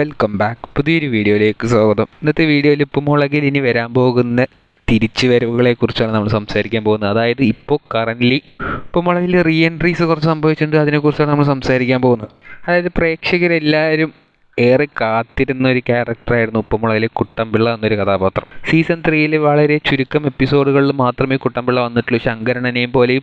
Welcome back പുതിയൊരു വീഡിയോയിലേക്ക് സ്വാഗതം. ഇന്നത്തെ വീഡിയോയിൽ ഇപ്പോൾ മുളകിൽ ഇനി വരാൻ പോകുന്ന തിരിച്ചു വരവുകളെ കുറിച്ചാണ് നമ്മൾ സംസാരിക്കാൻ പോകുന്നത്. അതായത് ഇപ്പോൾ കറന്റ്ലി ഇപ്പോൾ മുളകിൽ റീ എൻട്രീസ് കുറച്ച് സംഭവിച്ചിട്ടുണ്ട്. അതിനെക്കുറിച്ചാണ് നമ്മൾ സംസാരിക്കാൻ പോകുന്നത്. അതായത് പ്രേക്ഷകരെല്ലാവരും ഏറെ കാത്തിരുന്ന ഒരു ക്യാരക്ടറായിരുന്നു ഉപ്പുമുളകിലെ കുട്ടമ്പിള്ള എന്നൊരു കഥാപാത്രം. സീസൺ ത്രീയിൽ വളരെ ചുരുക്കം എപ്പിസോഡുകളിൽ മാത്രമേ കുട്ടമ്പിള്ള വന്നിട്ടുള്ളൂ. ശങ്കരണനെയും പോലെയും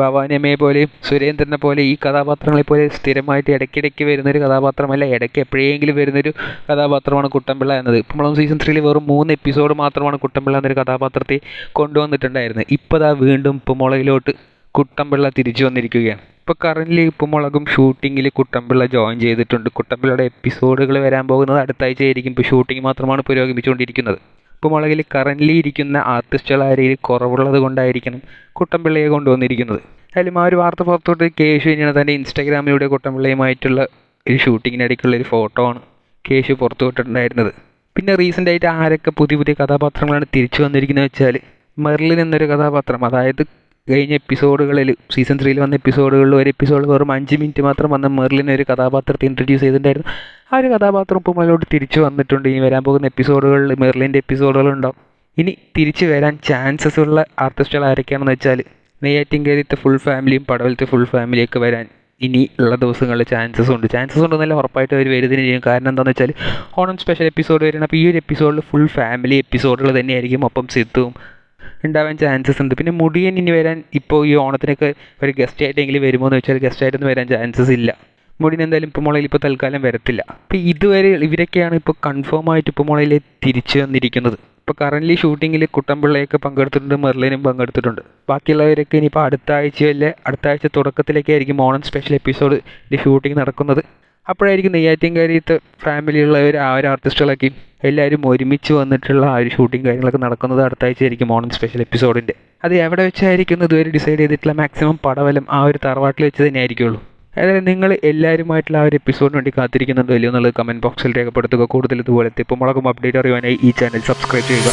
ഭവാനിയമ്മയെ പോലെയും സുരേന്ദ്രനെ പോലെ ഈ കഥാപാത്രങ്ങളെ പോലെ സ്ഥിരമായിട്ട് ഇടയ്ക്കിടയ്ക്ക് വരുന്നൊരു കഥാപാത്രമല്ല ഇടയ്ക്ക് എപ്പോഴെങ്കിലും വരുന്നൊരു കഥാപാത്രമാണ് കുട്ടമ്പിള്ള എന്നത്. നമ്മൾ സീസൺ ത്രീയിൽ വെറും മൂന്ന് എപ്പിസോഡ് മാത്രമാണ് കുട്ടമ്പിള്ള എന്നൊരു കഥാപാത്രത്തെ കൊണ്ടുവന്നിട്ടുണ്ടായിരുന്നത്. ഇപ്പോൾ ദാ വീണ്ടും ഉപ്പുമുളകിലോട്ട് കുട്ടമ്പിള്ള തിരിച്ചു വന്നിരിക്കുകയാണ്. ഇപ്പോൾ കറന്റ് ഉപ്പുമുളകും ഷൂട്ടിങ്ങിൽ കുട്ടമ്പിള്ള ജോയിൻ ചെയ്തിട്ടുണ്ട്. കുട്ടമ്പിള്ളയുടെ എപ്പിസോഡുകൾ വരാൻ പോകുന്നത് അടുത്ത ആഴ്ചയായിരിക്കും ഇപ്പോൾ ഷൂട്ടിംഗ് മാത്രമാണ് പുരോഗമിച്ചുകൊണ്ടിരിക്കുന്നത്. ഇപ്പോൾ മുളകിൽ കറന്റ്ലി ഇരിക്കുന്ന ആർട്ടിസ്റ്റുകൾ ആരെയിൽ കുറവുള്ളത് കൊണ്ടായിരിക്കണം കുട്ടമ്പിള്ളയെ കൊണ്ടുവന്നിരിക്കുന്നത്. അതിലും ആ ഒരു വാർത്ത പുറത്തോട്ട് കേശു തന്നെയാണ് തന്റെ ഇൻസ്റ്റാഗ്രാമിലൂടെ കുട്ടമ്പിള്ളയുമായിട്ടുള്ള ഒരു ഷൂട്ടിങ്ങിനിടയ്ക്കുള്ള ഒരു ഫോട്ടോ ആണ് കേശു പുറത്തു വിട്ടിട്ടുണ്ടായിരുന്നത്. പിന്നെ റീസെന്റ് ആയിട്ട് ആരൊക്കെ പുതിയ പുതിയ കഥാപാത്രങ്ങളാണ് തിരിച്ചു വന്നിരിക്കുന്നത് വെച്ചാൽ മെർലിൻ എന്നൊരു കഥാപാത്രം അതായത് കഴിഞ്ഞ എപ്പിസോഡുകളിൽ സീസൺ ത്രീയിൽ വന്ന എപ്പിസോഡുകളിൽ ഒരു എപ്പിസോഡ് വെറും അഞ്ച് മിനിറ്റ് മാത്രം വന്ന മെർലിനെ ഒരു കഥാപാത്രത്തെ ഇൻട്രൊഡ്യൂസ് ചെയ്തിട്ടുണ്ടായിരുന്നു. ആ ഒരു കഥാപാത്രം ഇപ്പോൾ മുകളിലോട്ട് തിരിച്ചു വന്നിട്ടുണ്ട്. ഇനി വരാൻ പോകുന്ന എപ്പിസോഡുകളിൽ മെർലിന്റെ എപ്പിസോഡുകളുണ്ടാവും ഇനി തിരിച്ചു വരാൻ ചാൻസസ് ഉള്ള ആർട്ടിസ്റ്റുകൾ ആരൊക്കെയാണെന്ന് വെച്ചാൽ നെയ്യാറ്റിൻകരത്തെ ഫുൾ ഫാമിലിയും പടവലത്തെ ഫുൾ ഫാമിലിയൊക്കെ വരാൻ ഇനി ഉള്ള ദിവസങ്ങളിൽ ചാൻസസ് ഉണ്ട്. ചാൻസസ് ഉണ്ടെന്നല്ല ഉറപ്പായിട്ട് അവർ വരുന്നതിന് ചെയ്യും കാരണം എന്താണെന്ന് വെച്ചാൽ ഓണം സ്പെഷ്യൽ എപ്പിസോഡ് വരുന്നത് അപ്പോൾ ഈ ഒരു എപ്പിസോഡിൽ ഫുൾ ഫാമിലി എപ്പിസോഡുകൾ തന്നെയായിരിക്കും. ഒപ്പം സിദ്ധുവും ഉണ്ടാവാൻ ചാൻസസ് ഉണ്ട്. പിന്നെ മുടിയൻ ഇനി വരാൻ ഇപ്പോൾ ഈ ഓണത്തിനൊക്കെ ഒരു ഗസ്റ്റ് ആയിട്ടെങ്കിലും വരുമോ എന്ന് വെച്ചാൽ ഗസ്റ്റ് ആയിട്ടൊന്നും വരാൻ ചാൻസസ് ഇല്ല. മുടിയൻ എന്തായാലും ഇപ്പോൾ മുളയിൽ ഇപ്പോൾ തൽക്കാലം വരത്തില്ല. അപ്പോൾ ഇതുവരെ ഇവരൊക്കെയാണ് ഇപ്പോൾ കൺഫേം ആയിട്ട് ഇപ്പോൾ മുളയിൽ തിരിച്ചു വന്നിരിക്കുന്നത്. ഇപ്പോൾ കറന്റ്ലി ഷൂട്ടിങ്ങിൽ കുട്ടമ്പിള്ളയൊക്കെ പങ്കെടുത്തിട്ടുണ്ട് മെർലിനും പങ്കെടുത്തിട്ടുണ്ട്. ബാക്കിയുള്ളവരൊക്കെ ഇനിയിപ്പോൾ അടുത്ത ആഴ്ചയല്ലേ അടുത്ത ആഴ്ച തുടക്കത്തിലൊക്കെ ആയിരിക്കും ഓണം സ്പെഷ്യൽ എപ്പിസോഡ് ഷൂട്ടിംഗ് നടക്കുന്നത്. അപ്പോഴായിരിക്കും നെയ്യാറ്റിൻകാരിയത്തെ ഫാമിലിയുള്ളവർ ആ ഒരു ആർട്ടിസ്റ്റുകളൊക്കെ എല്ലാവരും ഒരുമിച്ച് വന്നിട്ടുള്ള ആ ഒരു ഷൂട്ടിംഗ് കാര്യങ്ങളൊക്കെ നടക്കുന്നത് അടുത്ത ആഴ്ച ആയിരിക്കും ഓണം സ്പെഷ്യൽ എപ്പിസോഡിന്റെ അത് എവിടെ വെച്ചായിരിക്കും ഇതുവരെ ഡിസൈഡ് ചെയ്തിട്ടുള്ള മാക്സിമം പടവലം ആ ഒരു തറവാട്ടിൽ വെച്ച് തന്നെ ആയിരിക്കുള്ളൂ. അതായത് നിങ്ങൾ എല്ലാവരുമായിട്ടുള്ള ആ ഒരു എപ്പിസോഡിന് വേണ്ടി കാത്തിരിക്കുന്നുണ്ടോ ഇല്ലയോ എന്നുള്ളത് കമന്റ് ബോക്സിൽ രേഖപ്പെടുത്തുക. കൂടുതൽ ഇതുപോലത്തെ ഇപ്പോൾ മുളകും അപ്ഡേറ്റ് അറിയാനായി ഈ ചാനൽ സബ്സ്ക്രൈബ് ചെയ്യുക.